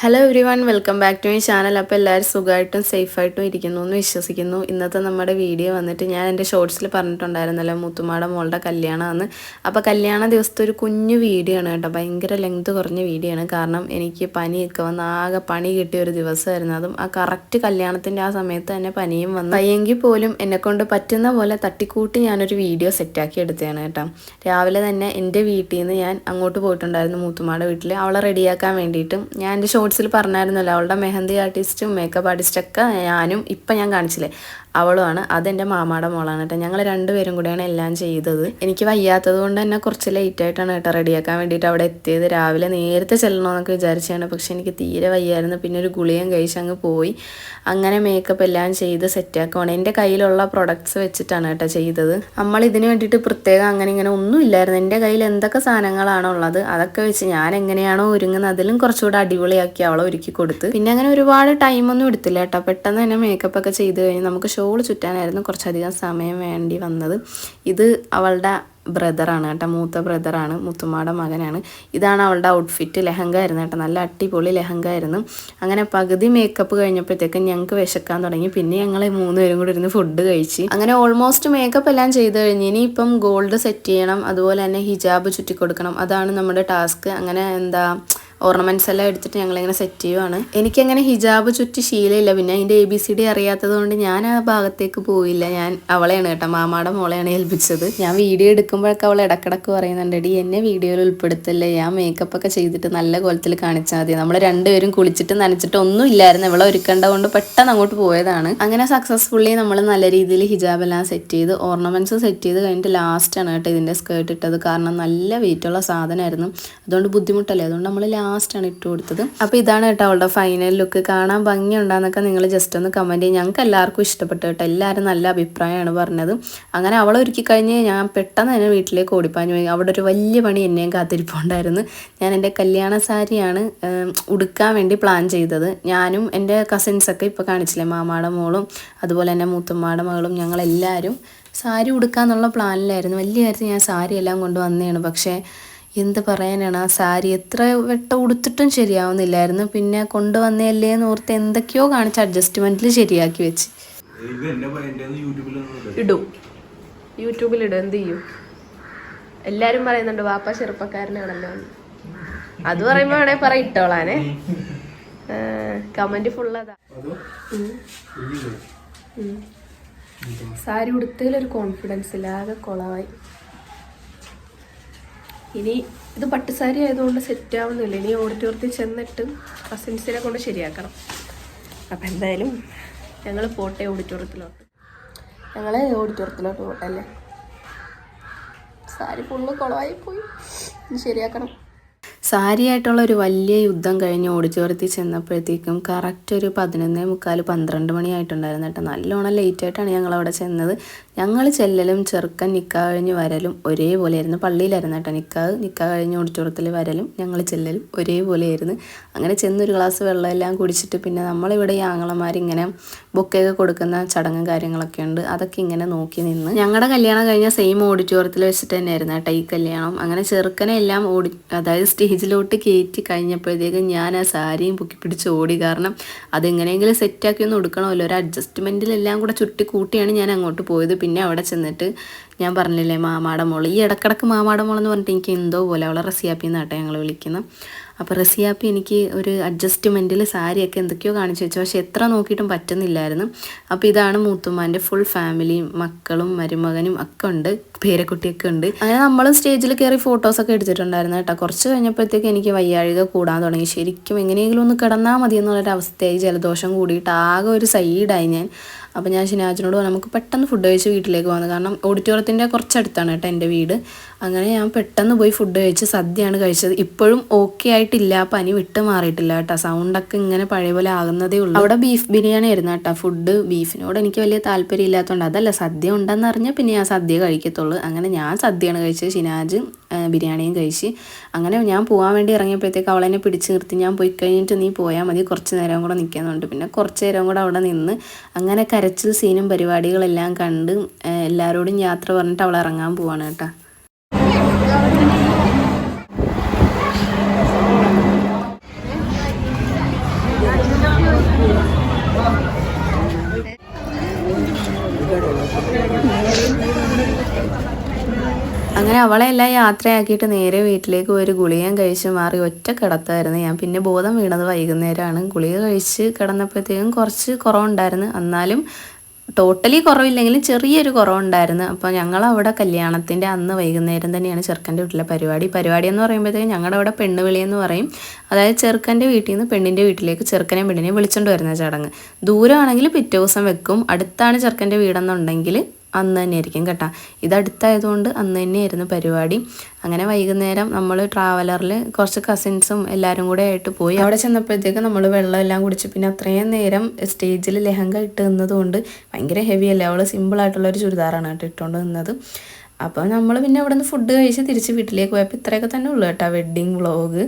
Hello everyone welcome back to my channel അപ്പോൾ എല്ലാവരും സുഖമായിട്ടും സേഫായിട്ടും ഇരിക്കുന്നു എന്ന് വിശ്വസിക്കുന്നു. ഇന്നത്തെ നമ്മുടെ വീഡിയോ വന്നിട്ട് ഞാൻ എന്റെ ഷോർട്സിൽ പറഞ്ഞിട്ടുണ്ടായിരുന്നല്ലോ മുത്തുമാടെ മോളുടെ കല്യാണമാണ് അപ്പോൾ കല്യാണ ദിവസത്തെ ഒരു കുഞ്ഞു വീഡിയോ ആണ് കേട്ടോ. ഭയങ്കര ലെങ്ത് കുറഞ്ഞ വീഡിയോ ആണ്. കാരണം എനിക്ക് പനിയൊക്കെ വന്ന് ആകെ പണി കിട്ടിയ ഒരു ദിവസമായിരുന്നു. അതും ആ കറക്റ്റ് കല്യാണത്തിന്റെ ആ സമയത്ത് തന്നെ പനിയും വന്നു. പയ്യെങ്കിൽ പോലും എന്നെക്കൊണ്ട് പറ്റുന്ന പോലെ തട്ടിക്കൂട്ടി ഞാനൊരു വീഡിയോ സെറ്റാക്കി എടുത്തതാണ് കേട്ടോ. രാവിലെ തന്നെ എന്റെ വീട്ടിൽ നിന്ന് ഞാൻ അങ്ങോട്ട് പോയിട്ടുണ്ടായിരുന്നു മൂത്തുമാടെ വീട്ടിൽ അവളെ റെഡിയാക്കാൻ വേണ്ടിയിട്ടും ഞാൻ എന്റെ ഷോർട്സിൽ പറഞ്ഞായിരുന്നല്ലോ. അവളുടെ മെഹന്തി ആർട്ടിസ്റ്റും മേക്കപ്പ് ആർട്ടിസ്റ്റൊക്കെ ഞാനും ഇപ്പം ഞാൻ കാണിച്ചില്ലേ. അവളുമാണ്. അതെന്റെ മാമാടെ മോളാണ് കേട്ടോ. ഞങ്ങൾ രണ്ടുപേരും കൂടെയാണ് എല്ലാം ചെയ്തത്. എനിക്ക് വയ്യാത്തത് കൊണ്ട് തന്നെ കുറച്ച് ലേറ്റ് ആയിട്ടാണ് കേട്ടോ റെഡിയാക്കാൻ വേണ്ടിയിട്ട് അവിടെ എത്തിയത്. രാവിലെ നേരത്തെ ചെല്ലണമെന്നൊക്കെ വിചാരിച്ചാണ് പക്ഷെ എനിക്ക് തീരെ വയ്യായിരുന്നു. പിന്നെ ഒരു ഗുളിയും കഴിച്ച് അങ്ങ് പോയി. അങ്ങനെ മേക്കപ്പ് എല്ലാം ചെയ്ത് സെറ്റാക്കുവാണ് എന്റെ കയ്യിലുള്ള പ്രൊഡക്ട്സ് വെച്ചിട്ടാണ് കേട്ടോ ചെയ്തത്. നമ്മൾ ഇതിന് വേണ്ടിയിട്ട് പ്രത്യേകം അങ്ങനെ ഇങ്ങനെ ഒന്നും ഇല്ലായിരുന്നു. എന്റെ കയ്യിൽ എന്തൊക്കെ സാധനങ്ങളാണോ ഉള്ളത് അതൊക്കെ വെച്ച് ഞാൻ എങ്ങനെയാണോ ഒരുങ്ങുന്നത് അതിലും കുറച്ചുകൂടെ അടിപൊളിയാക്കി അവളെ ഒരുക്കി കൊടുത്ത്. പിന്നെ അങ്ങനെ ഒരുപാട് ടൈമൊന്നും എടുത്തില്ല കേട്ടോ. പെട്ടെന്ന് തന്നെ മേക്കപ്പ് ഒക്കെ ചെയ്ത് കഴിഞ്ഞ് നമുക്ക് ഷോൾ ചുറ്റാനായിരുന്നു കുറച്ചധികം സമയം വേണ്ടി വന്നത്. ഇത് അവളുടെ ബ്രദറാണ് കേട്ടോ മൂത്ത ബ്രദറാണ് മുത്തുമാടെ മകനാണ്. ഇതാണ് അവളുടെ ഔട്ട്ഫിറ്റ് ലെഹങ്ക ആയിരുന്നു കേട്ടോ നല്ല അടിപൊളി ലെഹങ്ക ആയിരുന്നു. അങ്ങനെ പകുതി മേക്കപ്പ് കഴിഞ്ഞപ്പോഴത്തേക്കും ഞങ്ങൾക്ക് വിശക്കാൻ തുടങ്ങി. പിന്നെ ഞങ്ങൾ മൂന്നുപേരും കൂടി ഇരുന്ന് ഫുഡ് കഴിച്ച്. അങ്ങനെ ഓൾമോസ്റ്റ് മേക്കപ്പ് എല്ലാം ചെയ്ത് കഴിഞ്ഞ് ഇനിയിപ്പം ഗോൾഡ് സെറ്റ് ചെയ്യണം അതുപോലെ തന്നെ ഹിജാബ് ചുറ്റി കൊടുക്കണം അതാണ് നമ്മുടെ ടാസ്ക് അങ്ങനെ എന്താ ഓർണമെന്റ്സ് എല്ലാം എടുത്തിട്ട് ഞങ്ങളിങ്ങനെ സെറ്റ് ചെയ്യുവാണ്. എനിക്കങ്ങനെ ഹിജാബ് ചുറ്റി ശീലമില്ല. പിന്നെ അതിന്റെ എ ബി സി ഡി അറിയാത്തത് കൊണ്ട് ഞാൻ ആ ഭാഗത്തേക്ക് പോയില്ല. ഞാൻ അവളെയാണ് കേട്ടോ മാമാടെ മോളെയാണ് ഏൽപ്പിച്ചത്. ഞാൻ വീഡിയോ എടുക്കുമ്പോഴൊക്കെ അവൾ ഇടക്കിടക്ക് പറയുന്നുണ്ട് ഡി എന്നെ വീഡിയോയിൽ ഉൾപ്പെടുത്തല്ലേ? ഞാൻ മേക്കപ്പ് ഒക്കെ ചെയ്തിട്ട് നല്ല കോലത്തിൽ കാണിച്ചാൽ മതി. നമ്മൾ രണ്ടുപേരും കുളിച്ചിട്ട് നനച്ചിട്ട് ഒന്നും ഇല്ലായിരുന്നു. ഇവളെ ഒരുക്കേണ്ട കൊണ്ട് പെട്ടെന്ന് അങ്ങോട്ട് പോയതാണ്. അങ്ങനെ സക്സസ്ഫുള്ളി നമ്മൾ നല്ല രീതിയിൽ ഹിജാബ് എല്ലാം സെറ്റ് ചെയ്ത് ഓർണമെന്റ്സ് സെറ്റ് ചെയ്ത് കഴിഞ്ഞിട്ട് ലാസ്റ്റാണ് കേട്ടോ ഇതിന്റെ സ്കേർട്ട് ഇട്ടത്. കാരണം നല്ല വെയിറ്റുള്ള സാധനമായിരുന്നു. അതുകൊണ്ട് ബുദ്ധിമുട്ടല്ലേ? അതുകൊണ്ട് നമ്മൾ ലാസ്റ്റാണ് ഇട്ട് കൊടുത്തത്. അപ്പോൾ ഇതാണ് കേട്ടോ അവളുടെ ഫൈനൽ ലുക്ക് കാണാൻ ഭംഗിയുണ്ടാന്നൊക്കെ നിങ്ങൾ ജസ്റ്റ് ഒന്ന് കമന്റ് ചെയ്യും. ഞങ്ങൾക്ക് എല്ലാവർക്കും ഇഷ്ടപ്പെട്ടു കേട്ടോ. എല്ലാവരും നല്ല അഭിപ്രായമാണ് പറഞ്ഞത്. അങ്ങനെ അവളെ ഒരുക്കി കഴിഞ്ഞ് ഞാൻ പെട്ടെന്ന് തന്നെ വീട്ടിലേക്ക് ഓടിപ്പാഞ്ഞു പോയി. അവിടെ ഒരു വലിയ പണി എന്നെയും കാത്തിരിപ്പുണ്ടായിരുന്നു. ഞാൻ എന്റെ കല്യാണ സാരിയാണ് ഉടുക്കാൻ വേണ്ടി പ്ലാൻ ചെയ്തത്. ഞാനും എന്റെ കസിൻസൊക്കെ ഇപ്പോൾ കാണിച്ചില്ലേ മാമാടെ മോളും അതുപോലെ തന്നെ മൂത്തമ്മാടെ മകളും ഞങ്ങളെല്ലാവരും സാരി ഉടുക്കാന്നുള്ള പ്ലാനിലായിരുന്നു വലിയ കാര്യത്തിൽ ഞാൻ സാരി എല്ലാം കൊണ്ടുവന്നതാണ് പക്ഷേ എന്ത് പറയാനാണ്? ആ സാരി എത്ര വെട്ടം ഉടുത്തിട്ടും ശരിയാവുന്നില്ലായിരുന്നു. പിന്നെ കൊണ്ടുവന്നല്ലേ എന്ന് ഓർത്ത് എന്തൊക്കെയോ കാണിച്ച് അഡ്ജസ്റ്റ്മെന്റിൽ ശരിയാക്കി വെച്ച്. ഇടും. യൂട്യൂബിൽ. ഇടും. എന്ത് ചെയ്യും? എല്ലാരും പറയുന്നുണ്ട് വാപ്പ ചെറുപ്പക്കാരനാണല്ലോ. അത് പറയുമ്പോ വേണേ പറ ഇട്ടോളാനെ. കമന്റ് ഫുൾ അതാ. സാരി ഉടുത്തതിൽ ഒരു കോൺഫിഡൻസ് ഇല്ല ആകെ കുളമായി ഇനി ഇത് പട്ടുസാരി ആയതുകൊണ്ട് സെറ്റ് ആവുന്നില്ല. ഇനി ഓഡിറ്റോറിയത്തിൽ ചെന്നിട്ട് കസിൻസിനെ കൊണ്ട് ശരിയാക്കണം. അപ്പം എന്തായാലും ഞങ്ങൾ പോട്ടെ ഓഡിറ്റോറിയത്തിലോട്ട് ഞങ്ങൾ ഓഡിറ്റോറിയത്തിലോട്ട് പോട്ടെ അല്ലേ? സാരി ഫുള്ള് കുളമായി പോയി ശരിയാക്കണം. സാരിയായിട്ടുള്ള ഒരു വലിയ യുദ്ധം കഴിഞ്ഞ് ഓഡിറ്റോറിയത്തിൽ ചെന്നപ്പോഴത്തേക്കും കറക്റ്റ് ഒരു പതിനൊന്നേ മുക്കാൽ പന്ത്രണ്ട് മണിയായിട്ടുണ്ടായിരുന്നു കേട്ടോ. നല്ലോണം ലേറ്റ് ആയിട്ടാണ് ഞങ്ങൾ അവിടെ ചെന്നത്. ഞങ്ങൾ ചെല്ലലും ചെറുക്കൻ നിക്കാ കഴിഞ്ഞ് വരലും ഒരേപോലെയായിരുന്നു. പള്ളിയിലായിരുന്നു കേട്ടോ നിക്കാഹ്. നിക്കാഹ് കഴിഞ്ഞ് ഓഡിറ്റോറിയത്തിൽ വരലും ഞങ്ങൾ ചെല്ലലും ഒരേപോലെയായിരുന്നു. അങ്ങനെ ചെന്നൊരു ഗ്ലാസ് വെള്ളമെല്ലാം കുടിച്ചിട്ട് പിന്നെ നമ്മളിവിടെ ഈ ആങ്ങളമാരിങ്ങനെ ബൊക്കെയൊക്കെ കൊടുക്കുന്ന ചടങ്ങും കാര്യങ്ങളൊക്കെ ഉണ്ട്. അതൊക്കെ ഇങ്ങനെ നോക്കി നിന്ന് ഞങ്ങളുടെ കല്യാണം കഴിഞ്ഞ സെയിം ഓഡിറ്റോറിയത്തിൽ വെച്ചിട്ട് തന്നെയായിരുന്നു കേട്ടോ ഈ കല്യാണം. അങ്ങനെ ചെറുക്കനെ എല്ലാം ഓടി അതായത് സ്റ്റേജിലോട്ട് കയറ്റി കഴിഞ്ഞപ്പോഴത്തേക്കും ഞാൻ ആ സാരിയും പൊക്കി പിടിച്ച് ഓടി. കാരണം അതെങ്ങനെയെങ്കിലും സെറ്റാക്കി ഒന്ന് കൊടുക്കണമല്ലോ ഒരു അഡ്ജസ്റ്റ്മെന്റിലെല്ലാം കൂടെ ചുറ്റി കൂട്ടിയാണ് ഞാൻ അങ്ങോട്ട് പോയത്. പിന്നെ അവിടെ ചെന്നിട്ട് ഞാൻ പറഞ്ഞില്ലേ മാമാടെ മോൾ. ഈ ഇടക്കിടക്ക് മാമാടെ മോളെന്ന് പറഞ്ഞിട്ട് എനിക്ക് എന്തോ പോലെ അവളെ റസിയാപ്പി എന്നാട്ടെ ഞങ്ങൾ വിളിക്കുന്നത് അപ്പോൾ റസിയാപ്പി എനിക്ക് ഒരു അഡ്ജസ്റ്റ്മെന്റിൽ സാരിയൊക്കെ എന്തൊക്കെയോ കാണിച്ചു വെച്ചു. പക്ഷേ എത്ര നോക്കിയിട്ടും പറ്റുന്നില്ലായിരുന്നു. അപ്പോൾ ഇതാണ് മൂത്തുമ്മാന്റെ ഫുൾ ഫാമിലിയും മക്കളും മരുമകനും ഒക്കെ ഉണ്ട് പേരക്കുട്ടിയൊക്കെ ഉണ്ട്. അങ്ങനെ നമ്മളും സ്റ്റേജിൽ കയറി ഫോട്ടോസൊക്കെ എടുത്തിട്ടുണ്ടായിരുന്നു കേട്ടോ. കുറച്ച് കഴിഞ്ഞപ്പോഴത്തേക്ക് എനിക്ക് വയ്യാഴിക കൂടാൻ തുടങ്ങി. ശരിക്കും എങ്ങനെയെങ്കിലും ഒന്ന് കിടന്നാൽ മതി എന്നുള്ളൊരു അവസ്ഥയായി ജലദോഷം കൂടിയിട്ട് ആകെ ഒരു സൈഡായി ഞാൻ. അപ്പോൾ ഞാൻ ഷിനാജിനോട് നമുക്ക് പെട്ടെന്ന് ഫുഡ് കഴിച്ച് വീട്ടിലേക്ക് പോകുന്നത് കാരണം ഓഡിറ്റോറിയത്തിന്റെ കുറച്ചടുത്താണ് കേട്ടോ എന്റെ വീട്. അങ്ങനെ ഞാൻ പെട്ടെന്ന് പോയി ഫുഡ് കഴിച്ച് സദ്യയാണ് കഴിച്ചത്. ഇപ്പോഴും ഓക്കെ ആയിട്ടില്ല. പനി വിട്ട് മാറിയിട്ടില്ല കേട്ടോ. സൗണ്ടൊക്കെ ഇങ്ങനെ പഴയ പോലെ ആകുന്നതേ ഉള്ളൂ. അവിടെ ബീഫ് ബിരിയാണി ആയിരുന്നു കേട്ടോ. ഫുഡ് ബീഫിനോട് എനിക്ക് വലിയ താല്പര്യം ഇല്ലാത്തതുകൊണ്ട് അതല്ല സദ്യ ഉണ്ടെന്ന് അറിഞ്ഞാൽ പിന്നെ ഞാൻ സദ്യ കഴിക്കത്തുള്ളൂ. അങ്ങനെ ഞാൻ സദ്യയാണ് കഴിച്ചത്. ഷിനാജ് ബിരിയാണിയും കഴിച്ച്. അങ്ങനെ ഞാൻ പോകാൻ വേണ്ടി ഇറങ്ങിയപ്പോഴത്തേക്ക് അവളെന്നെ പിടിച്ച് നിർത്തി. ഞാൻ പോയി കഴിഞ്ഞിട്ട് നീ പോയാൽ മതി. കുറച്ച് നേരം കൂടെ നിൽക്കുന്നുണ്ട്. പിന്നെ കുറച്ച് നേരം കൂടെ അവിടെ നിന്ന് അങ്ങനെ കരച്ചിൽ സീനും പരിപാടികളെല്ലാം കണ്ട് എല്ലാവരോടും യാത്ര പറഞ്ഞിട്ട് അവളെ ഇറങ്ങാൻ പോവാണ് കേട്ടാ. അങ്ങനെ അവളെ എല്ലാം യാത്രയാക്കിയിട്ട് നേരെ വീട്ടിലേക്ക് ഒരു ഗുളികയും കഴിച്ച് മാറി ഒറ്റ കിടത്തായിരുന്നു. ഞാൻ പിന്നെ ബോധം വീണത് വൈകുന്നേരമാണ്. ഗുളിക കഴിച്ച് കിടന്നപ്പോഴത്തേക്കും കുറച്ച് കുറവുണ്ടായിരുന്നു. എന്നാലും ടോട്ടലി കുറവില്ലെങ്കിലും ചെറിയൊരു കുറവുണ്ടായിരുന്നു. അപ്പോൾ ഞങ്ങളവിടെ കല്യാണത്തിന്റെ അന്ന് വൈകുന്നേരം തന്നെയാണ് ചെറുക്കന്റെ വീട്ടിലെ പരിപാടി. പരിപാടി എന്ന് പറയുമ്പോഴത്തേക്കും ഞങ്ങളുടെ അവിടെ പെണ്ണുവിളി എന്ന് പറയും. അതായത് ചെറുക്കന്റെ വീട്ടിൽ നിന്ന് പെണ്ണിന്റെ വീട്ടിലേക്ക് ചെറുക്കനെയും പെണ്ണിനെയും വിളിച്ചുകൊണ്ട് വരുന്ന ചടങ്ങ്. ദൂരമാണെങ്കിൽ പിറ്റേ ദിവസം വെക്കും. അടുത്താണ് ചെറുക്കന്റെ വീടെന്നുണ്ടെങ്കിൽ അന്ന് തന്നെ ആയിരിക്കും കേട്ടോ. ഇതടുത്തായതുകൊണ്ട് അന്ന് തന്നെയായിരുന്നു പരിപാടി. അങ്ങനെ വൈകുന്നേരം നമ്മൾ ട്രാവലറിൽ കുറച്ച് കസിൻസും എല്ലാവരും കൂടെ ആയിട്ട് പോയി. അവിടെ ചെന്നപ്പോഴത്തേക്ക് നമ്മൾ വെള്ളം എല്ലാം കുടിച്ച് പിന്നെ അത്രയും നേരം സ്റ്റേജിൽ ലെഹങ്ക ഇട്ട് നിന്നതുകൊണ്ട് ഭയങ്കര ഹെവി അല്ലേ? അവൾ സിമ്പിളായിട്ടുള്ള ഒരു ചുരിദാറാണ് കേട്ടോ ഇട്ടുകൊണ്ട് നിന്നത്. അപ്പോൾ നമ്മൾ പിന്നെ അവിടെ നിന്ന് ഫുഡ് കഴിച്ച് തിരിച്ച് വീട്ടിലേക്ക് പോയപ്പോൾ ഇത്രയൊക്കെ തന്നെ ഉള്ളൂ കേട്ടോ വെഡ്ഡിങ് വ്ളോഗ്